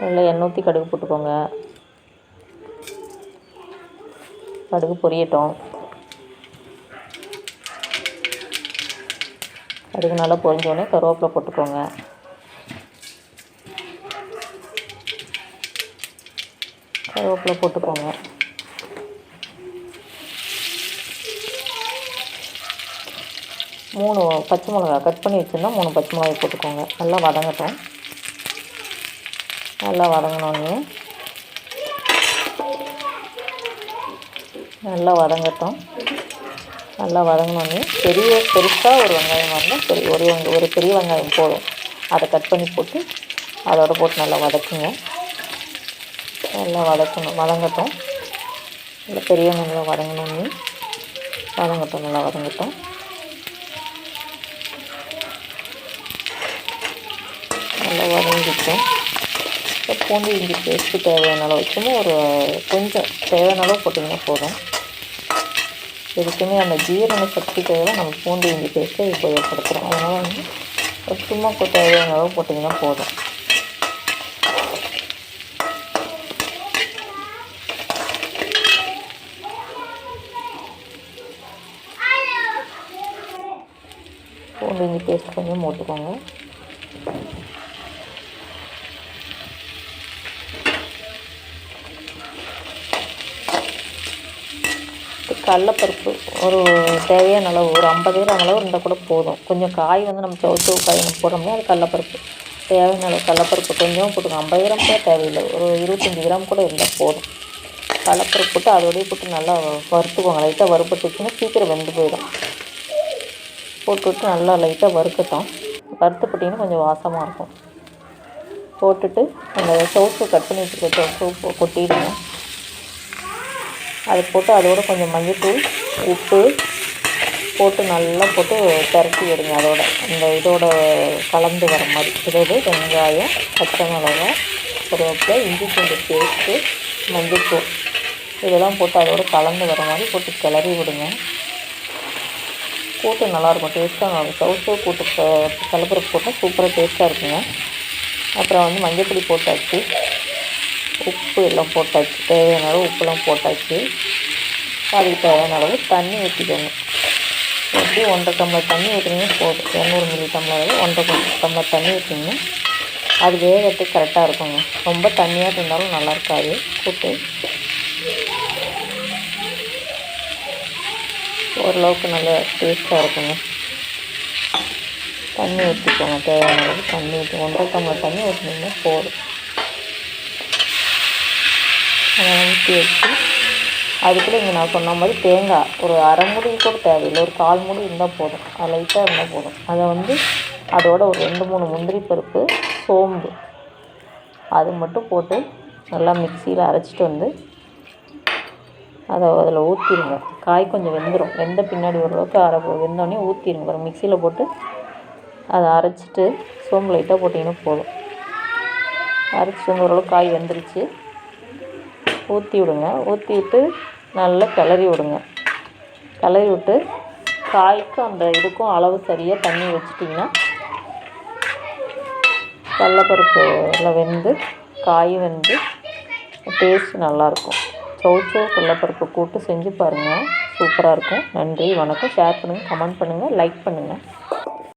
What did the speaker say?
அதில் எண்ணெய் ஊற்றி கடுகு போட்டுக்கோங்க. கடுகு பொரியட்டும். கடுகு நல்லா பொரிஞ்சோடனே கருவேப்பிலை போட்டுக்கோங்க. கருவேப்பிலை போட்டுக்கோங்க. மூணு பச்சை மிளகா கட் பண்ணி வச்சுருந்தா மூணு பச்சை மிளகாய் போட்டுக்கோங்க. நல்லா வதங்கட்டும். நல்லா வதங்கினோடனே நல்லா வதங்கட்டும். நல்லா வதங்கினோடனே பெரிய பெருசாக ஒரு வெங்காயம் வரணும் பெரிய ஒரு வெங்க ஒரு பெரிய வெங்காயம் போதும். அதை கட் பண்ணி போட்டு அதோட போட்டு நல்லா வதக்குங்க. நல்லா வதக்கணும் வதங்கட்டும். நல்லா பெரிய வெங்காயம் வதங்கினோடனே வதங்கட்டும் நல்லா வதங்கட்டும். நல்லா வதங்கிட்டோம். பூண்டு இஞ்சி பேஸ்ட்டு தேவையான அளவு சும்மா ஒரு கொஞ்சம் தேவையான அளவு போட்டிங்கன்னா போதும். எதுக்குமே அந்த ஜீரண சக்தி தேவை. நம்ம பூண்டு இஞ்சி பேஸ்ட்டை உபயோகப்படுத்துகிறோம் அதனால் வந்து ஒரு சும்மா தேவையான அளவு போட்டிங்கன்னா போதும். பூண்டு இஞ்சி பேஸ்ட் கொஞ்சம் போட்டுக்கோங்க. கடலப்பருப்பு ஒரு தேவையான அளவு ஒரு ஐம்பது கிராம் அளவு இருந்தால் கூட போதும். கொஞ்சம் காய் வந்து நம்ம சவு சவு காய் போடுறோம்னா அது கடலப்பருப்பு. தேவையான அளவு கடலப்பருப்பு கொஞ்சம் போட்டுக்கோங்க ஐம்பது கிராம் கூட தேவையில்லை. ஒரு இருபத்தஞ்சி கிராம் கூட இருந்தால் போதும். கடலப்பருப்பு போட்டு அதோடய போட்டு நல்லா வறுத்துக்கோங்க. லைட்டாக வறுபட்டுச்சுன்னா சீக்கிரம் வெந்து போயிடும். போட்டுவிட்டு நல்லா லைட்டாக வறுக்கட்டும். வறுத்து போட்டிங்கன்னா கொஞ்சம் வாசமாக இருக்கும். போட்டுட்டு அந்த சோப்பு கட் பண்ணி வச்சுருக்க சோப்பு கொட்டிடுவோம் அதை போட்டு அதோட கொஞ்சம் மஞ்சத்தூள் உப்பு போட்டு நல்லா போட்டு திரட்டி விடுங்க அதோட. இந்த இதோட கலந்து வர மாதிரி. இதோட வெங்காயம் பச்சை மிளகா கருவேப்பிலை இஞ்சி பூண்டு பேஸ்ட்டு மஞ்சத்தூள் இதெல்லாம் போட்டு அதோட கலந்து வர மாதிரி போட்டு கிளறி விடுங்க. கூட்டு நல்லாயிருக்கும். டேஸ்ட்டாக நல்லாயிருக்கும் சவுசவு கூட்டு கலப்புற போட்டால் சூப்பராக டேஸ்ட்டாக இருக்குங்க. அப்புறம் வந்து மஞ்சள்பொடி போட்டாச்சு. உப்பு எல்லாம் போட்டாச்சு. தேவையான அளவு உப்புலாம் போட்டாச்சு. அதுக்கு தேவையான அளவு தண்ணி ஊற்றிக்கோங்க எப்படி ஒன்றரை டம்ளர் தண்ணி ஊற்றினீங்கன்னா போதும். இரநூறு மில்லி டம்ளர் ஒன்றரை டம்ளர் தண்ணி ஊற்றிங்கன்னா அது வேகத்துக்கு கரெக்டாக இருக்குங்க. ரொம்ப தண்ணியாக இருந்தாலும் நல்லா இருக்காது. கூட்டு. ஓரளவுக்கு நல்ல டேஸ்ட்டாக இருக்குங்க. தண்ணி ஊற்றிக்கோங்க தேவையான அளவு தண்ணி ஊற்றி ஒன்றரை டம்ளர் தண்ணி ஊற்றினீங்கன்னா போதும். அதை ஊற்றி வச்சு அதுக்குள்ளே இங்கே நான் சொன்ன மாதிரி தேங்காய் ஒரு அரை மூடி கூட தேவையில்லை ஒரு கால் மூடி இருந்தால் போதும். அது லைட்டாக இருந்தால் போதும். அதை வந்து அதோட ஒரு ரெண்டு மூணு முந்திரி பருப்பு சோம்பு அது மட்டும் போட்டு நல்லா மிக்சியில் அரைச்சிட்டு வந்து அதை அதில் ஊற்றிடுங்க காய் கொஞ்சம் வெந்துடும் வெந்த பின்னாடி ஓரளவுக்கு அரை வெந்தோடனே ஊற்றிடுங்க ஒரு மிக்சியில் போட்டு அதை அரைச்சிட்டு சோம்பு லைட்டாக போட்டிங்கன்னா போதும். அரைச்சிட்டு வந்து ஓரளவுக்கு காய் வெந்துருச்சு. ஊற்றி விடுங்க. ஊற்றி விட்டு நல்லா கிளறி விடுங்க. கிளறி விட்டு காய்க்கும் அந்த இதுக்கும் அளவு சரியாக தண்ணி வச்சிட்டிங்கன்னா கடலப்பருப்பு எல்லாம் வெந்து காயும் வெந்து டேஸ்ட் நல்லாயிருக்கும். சௌச்சோ கடலப்பருப்பு கூட்டு செஞ்சு பாருங்கள் சூப்பராக இருக்கும். நன்றி வணக்கம். ஷேர் பண்ணுங்கள் கமெண்ட் பண்ணுங்கள் லைக் பண்ணுங்கள்